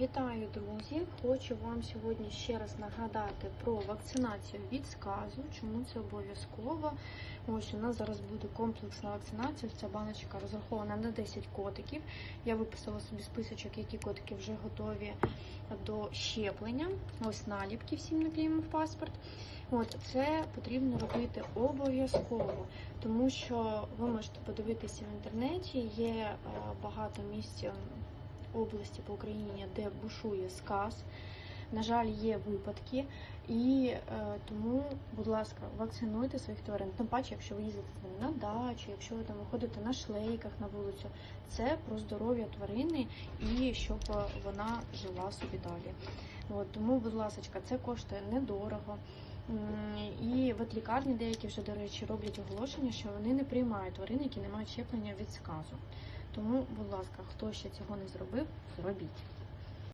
Вітаю, друзі! Хочу вам сьогодні ще раз нагадати про вакцинацію від сказу. Чому це обов'язково? Ось у нас зараз буде комплексна вакцинація. Ця баночка розрахована на 10 котиків. Я виписала собі списочок, які котики вже готові до щеплення. Ось наліпки всім наклеїмо в паспорт. От це потрібно робити обов'язково, тому що ви можете подивитися в інтернеті. Є е, багато місць. Області по Україні, де бушує сказ. На жаль, є випадки, і е, тому, будь ласка, вакцинуйте своїх тварин. Тим паче, якщо ви їздите там на дачу, якщо ви там виходите на шлейках на вулицю, це про здоров'я тварини і щоб вона жила собі далі. От, тому, будь ласка, це коштує недорого. І от лікарні деякі вже, до речі, роблять оголошення, що вони не приймають тварин, які не мають щеплення від сказу. Тому, будь ласка, хто ще цього не зробив, зробіть.